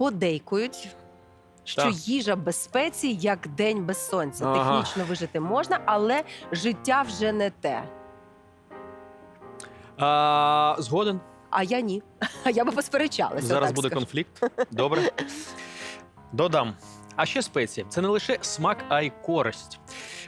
подейкують. Що Так. їжа без спецій, як день без сонця. Ага. Технічно вижити можна, але життя вже не те. А, згоден. А я ні. А я би посперечалася. Зараз так буде скажу. конфлікт. Добре. Додам. А ще спеції це не лише смак, а й користь.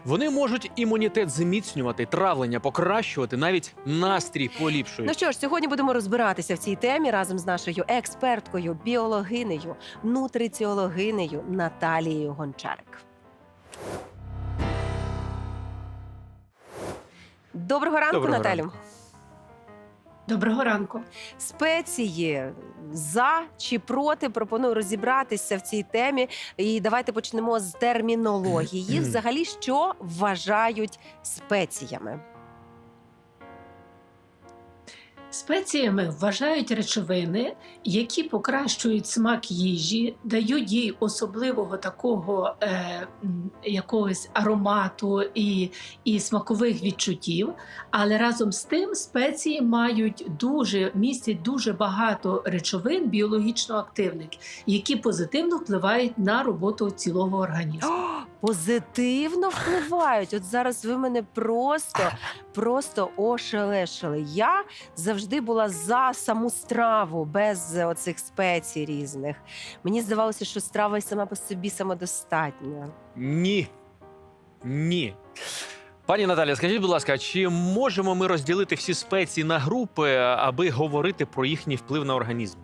Вони можуть імунітет зміцнювати, травлення покращувати, навіть настрій поліпшують. Ну що ж, сьогодні будемо розбиратися в цій темі разом з нашою експерткою, біологинею, нутриціологинею Наталією Гончарик. Доброго ранку, Доброго Наталю. ранку. Доброго ранку. Спеції за чи проти пропоную розібратися в цій темі. І давайте почнемо з термінології. Взагалі, що вважають спеціями? Спеціями вважають речовини, які покращують смак їжі, дають їй особливого такого е, якогось аромату і, і смакових відчуттів. Але разом з тим спеції мають дуже містять дуже багато речовин біологічно активних, які позитивно впливають на роботу цілого організму. Позитивно впливають. От зараз ви мене просто, просто ошелешили. Я завжди була за саму страву без оцих спецій різних. Мені здавалося, що страва й сама по собі самодостатня. Ні. Ні. Пані Наталя, скажіть, будь ласка, чи можемо ми розділити всі спеції на групи, аби говорити про їхній вплив на організм?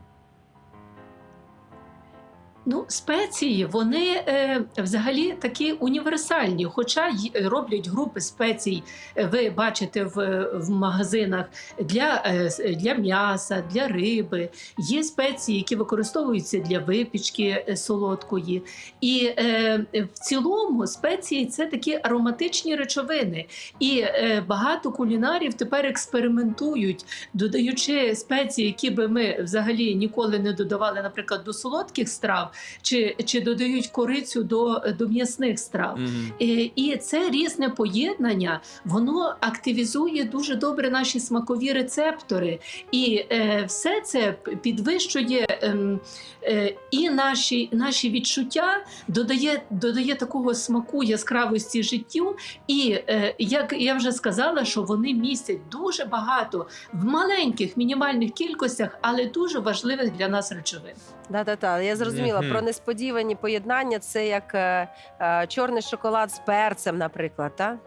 Ну, спеції вони е, взагалі такі універсальні, хоча й роблять групи спецій, е, ви бачите в, в магазинах для, е, для м'яса, для риби. Є спеції, які використовуються для випічки е, солодкої. І е, в цілому спеції це такі ароматичні речовини. І е, багато кулінарів тепер експериментують, додаючи спеції, які би ми взагалі ніколи не додавали, наприклад, до солодких страв, чи, чи додають корицю до, до м'ясних страв. Мгм. Е, І це різне поєднання, воно активізує дуже добре наші смакові рецептори, і е, все це підвищує ем, е, і наші, наші відчуття, додає, додає такого смаку яскравості життю. І е, як я вже сказала, що вони містять дуже багато в маленьких мінімальних кількостях, але дуже важливих для нас речовин. Да-да-да, я зрозуміла. Про несподівані поєднання. Це як е, е, чорний шоколад з перцем, наприклад. Та?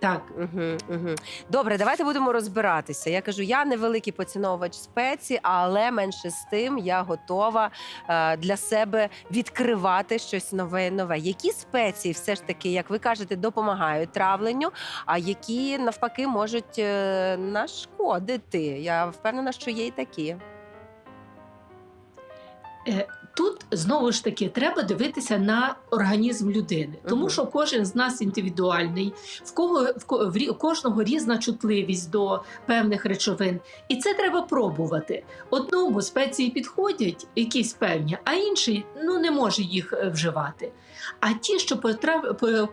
Так. Угу, угу. Добре, давайте будемо розбиратися. Я кажу, я не великий поціновувач спецій, але менше з тим я готова е, для себе відкривати щось нове і нове. Які спеції, все ж таки, як ви кажете, допомагають травленню, а які навпаки можуть е, нашкодити? Я впевнена, що є і такі. Е, Тут знову ж таки треба дивитися на організм людини, тому що кожен з нас індивідуальний, в кого в ко- в кожного різна чутливість до певних речовин, і це треба пробувати. Одному спеції підходять, якісь певні, а інший ну не може їх е, вживати. А ті, що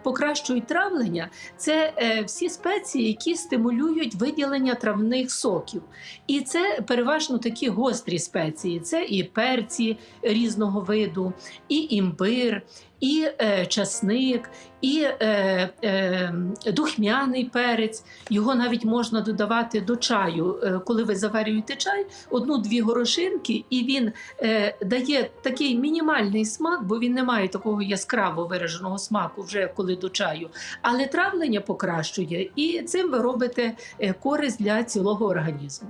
покращують травлення, це е, всі спеції, які стимулюють виділення травних соків. І це переважно такі гострі спеції. Це і перці різного виду, і імбир, і е, часник, і е, е, духмяний перець. Його навіть можна додавати до чаю. Е, коли ви заварюєте чай, одну-дві горошинки, і він е, дає такий мінімальний смак, бо він не має такого яскраво вираженого смаку вже коли до чаю. Але травлення покращує, і цим ви робите е, користь для цілого організму.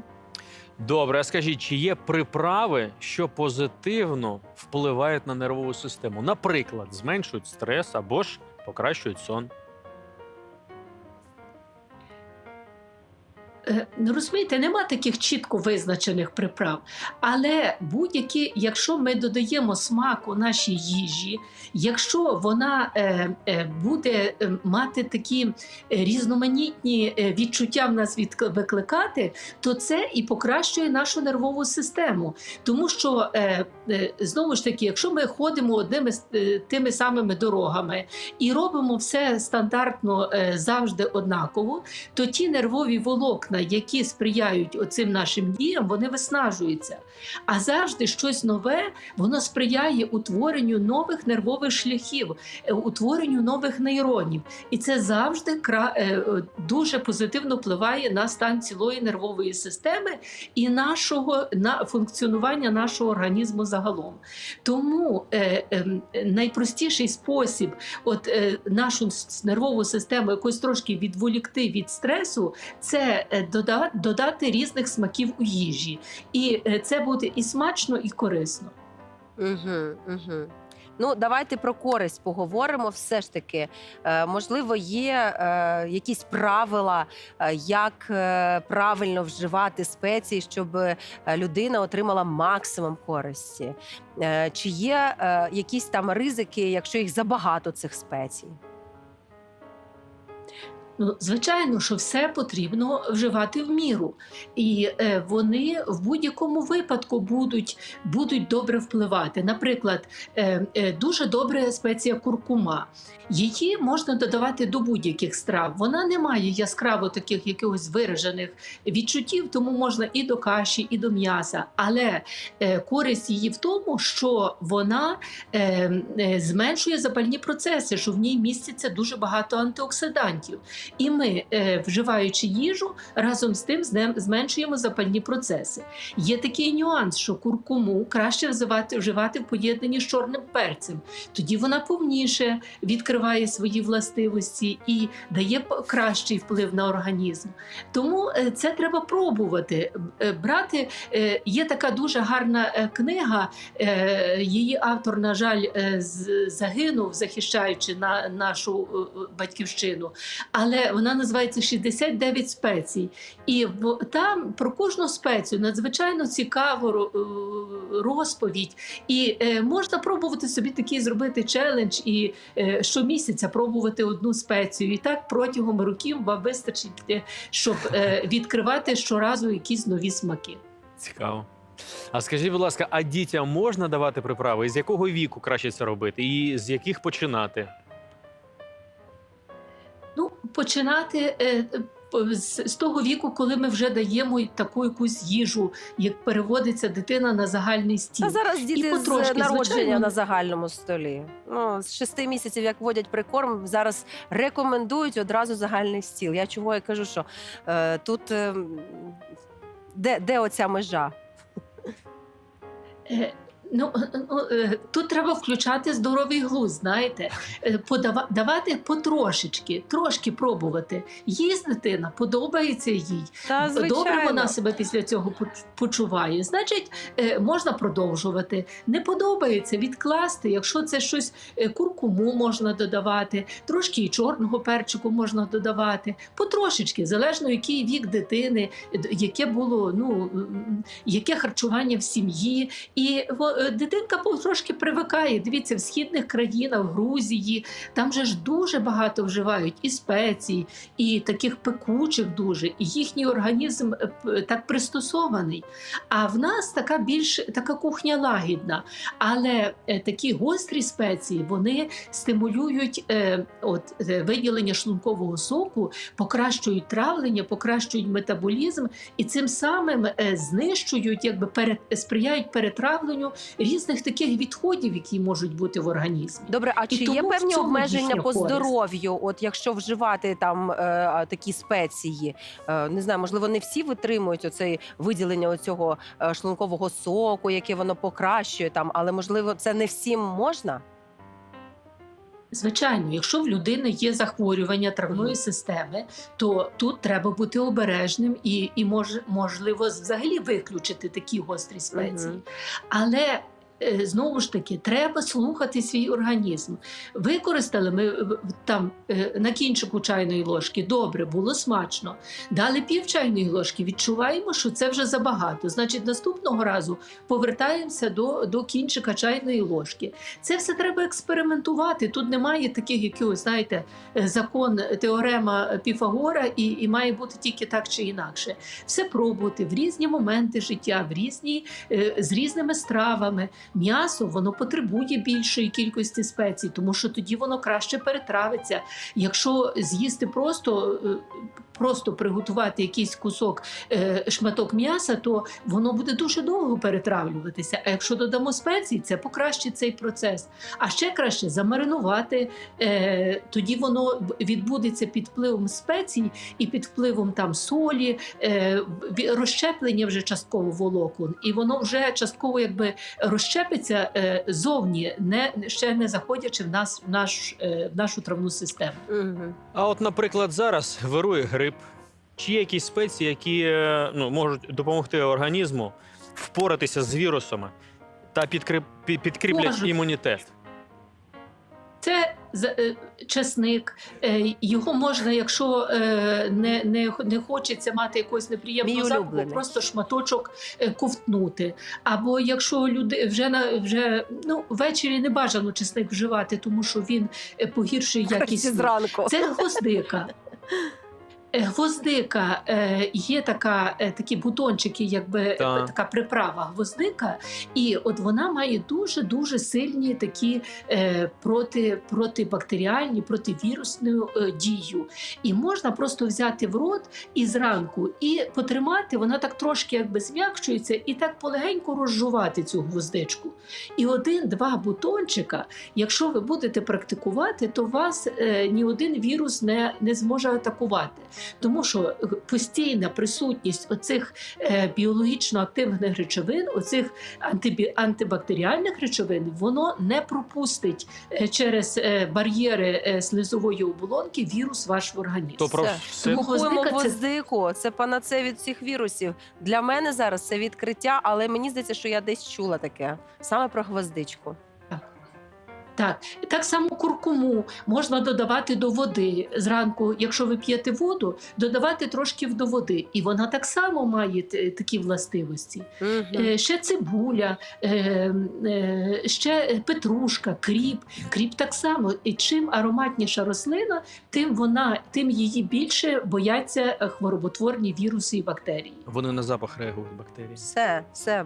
Добре, а скажіть, чи є приправи, що позитивно впливають на нервову систему? Наприклад, зменшують стрес або ж покращують сон. Розумієте, нема таких чітко визначених приправ. Але будь-які, якщо ми додаємо смаку нашій їжі, якщо вона е, е, буде е, мати такі е, різноманітні е, відчуття в нас викликати, то це і покращує нашу нервову систему. Тому що е, е, знову ж таки, якщо ми ходимо одними е, тими самими дорогами і робимо все стандартно е, завжди однаково, то ті нервові волокна, волокна, які сприяють оцим нашим діям, вони виснажуються. А завжди щось нове воно сприяє утворенню нових нервових шляхів, е, утворенню нових нейронів. І це завжди е, е, дуже позитивно впливає на стан цілої нервової системи і нашого на функціонування нашого організму загалом. Тому е, е, найпростіший спосіб, от е, нашу нервову систему якось трошки відволікти від стресу, це додати різних смаків у їжі. І е, це буде і смачно, і корисно. Угу, угу. Ну, давайте про користь поговоримо. Все ж таки, е, можливо, є е, якісь правила, як правильно вживати спеції, щоб людина отримала максимум користі. Чи є якісь там ризики, якщо їх забагато цих спецій? Ну, звичайно, що все потрібно вживати в міру, і е, вони в будь-якому випадку будуть, будуть добре впливати. Наприклад, е, е, дуже добре спеція куркума. Її можна додавати до будь-яких страв. Вона не має яскраво таких якихось виражених відчуттів, тому можна і до каші, і до м'яса. Але е, користь її в тому, що вона е, е, зменшує запальні процеси, що в ній міститься дуже багато антиоксидантів. І ми, е, вживаючи їжу, разом з тим зменшуємо запальні процеси. Є такий нюанс, що куркуму краще вживати, вживати в поєднанні з чорним перцем. Тоді вона повніше відкриває свої властивості і дає кращий вплив на організм. Тому е, це треба пробувати. Е, Брати є така дуже гарна книга. Її автор, на жаль, загинув, захищаючи на нашу батьківщину. Але вона називається 69 спецій. І в, там про кожну спецію надзвичайно цікаву е, розповідь. І е, можна пробувати собі такий зробити челендж і е, щомісяця пробувати одну спецію. І так протягом років вам вистачить, щоб відкривати щоразу якісь нові смаки. Цікаво. А скажіть, будь ласка, а дітям можна давати приправи? І з якого віку краще це робити? І з яких починати? Починати. е, з, з того віку, коли ми вже даємо таку якусь їжу, як переводиться дитина на загальний стіл. Та зараз діти потрошки, з народження звичайно. на загальному столі. Ну, з шести місяців, як вводять прикорм, зараз рекомендують одразу загальний стіл. Я чого я кажу, що е, тут е, де, де оця межа? Е, Ну, ну, е, тут треба включати здоровий глузд, знаєте, Е, подава, давати потрошечки, трошки пробувати. Їсть дитина, подобається їй. Та Добре вона себе після цього почуває. Значить, е, можна продовжувати. Не подобається відкласти. Якщо це щось е, куркуму можна додавати, трошки і чорного перчику можна додавати, потрошечки, залежно який вік дитини, е, яке було ну яке харчування в сім'ї. І е, дитинка потрошки привикає. Дивіться, в східних країнах, в Грузії, там же ж дуже багато вживають і спецій, і таких пекучих дуже, і їхній організм е, так пристосований. А в нас така більш така кухня лагідна. Але е, такі гострі спеції вони стимулюють е, от, е, виділення шлункового соку, покращують травлення, покращують метаболізм і цим самим знищують, якби пере, сприяють перетравленню різних таких відходів, які можуть бути в організмі. Добре, а чи є певні обмеження по здоров'ю? От якщо вживати там е, такі спеції, е, не знаю, можливо, не всі витримують оце виділення оцього е, шлункового соку, яке воно покращує там, але можливо, це не всім можна? Звичайно, якщо в людини є захворювання травної системи, то тут треба бути обережним і, і мож, можливо взагалі виключити такі гострі спеції. Але знову ж таки треба слухати свій організм. Використали ми е, там е, на кінчику чайної ложки, добре, було смачно. Дали пів чайної ложки, відчуваємо, що це вже забагато. Значить, наступного разу повертаємося до, до кінчика чайної ложки. Це все треба експериментувати. Тут немає таких якихось, знаєте, е, закон теорема Піфагора, і, і має бути тільки так чи інакше. Все пробувати в різні моменти життя, в різні е, з різними стравами. М'ясо воно потребує більшої кількості спецій, тому що тоді воно краще перетравиться. Якщо з'їсти просто е, просто приготувати якийсь кусок е, шматок м'яса, то воно буде дуже довго перетравлюватися. А якщо додамо спеції, це покращить цей процес. А ще краще замаринувати. Е, тоді воно відбудеться під впливом спецій і під впливом там солі, е, розщеплення вже частково волокон, і воно вже частково якби розщепиться е, зовні, не ще не заходячи в нас в наш в нашу травну систему. А от, наприклад, зараз вирує грип. Чи є якісь спеції, які е, ну, можуть допомогти організму впоратися з вірусами та підкріп- підкріплять Можуть. імунітет? Це е, чесник. Е, Його можна, якщо е, не, не, не хочеться мати якогось неприємного запаху, просто шматочок е, ковтнути. Або якщо люди вже на вже ну ввечері не бажано чесник вживати, тому що він погіршує якість. зранку. Це гвоздика. Е, Гвоздика е, є така, е, такі бутончики, якби Так. така приправа гвоздика, і от вона має дуже дуже сильні такі проти, протибактеріальні, противірусну дію. І можна просто взяти в рот і зранку і потримати, вона так трошки якби зм'якшується, і так полегенько розжувати цю гвоздичку. І один-два бутончика, якщо ви будете практикувати, то вас ні один вірус не, не зможе атакувати. Тому що постійна присутність оцих е, біологічно активних речовин, оцих антибактеріальних речовин, воно не пропустить е, через е, бар'єри е, слизової оболонки вірус в ваш організм. То про Все. гвоздика це- гвоздику. Це панаце від всіх вірусів. Для мене зараз це відкриття, але мені здається, що я десь чула таке саме про гвоздичку. Так, так само куркуму можна додавати до води зранку. Якщо ви п'єте воду, додавати трошки до води, і вона так само має такі властивості. Е, Ще цибуля, е, е, ще петрушка, кріп. Кріп так само. І чим ароматніша рослина, тим вона, тим її більше бояться хвороботворні віруси і бактерії. вони на запах реагують бактерії. Все, все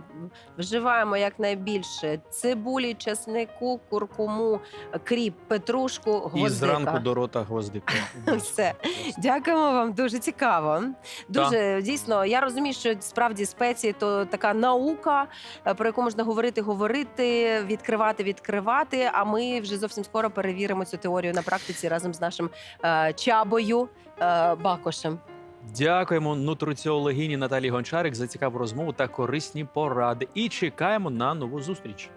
вживаємо якнайбільше цибулі, чеснику, куркуму, кріп, петрушку, І зранку до рота гвоздика. Все. Дякуємо вам, дуже цікаво. Дуже дійсно, я розумію, що справді спеції то така наука, е, про яку можна говорити, говорити, відкривати, відкривати. А ми вже зовсім скоро перевіримо цю теорію на практиці разом з нашим е, чабою е, Бакошем. Дякуємо нутриціологині Наталії Гончарик за цікаву розмову та корисні поради. І чекаємо на нову зустріч.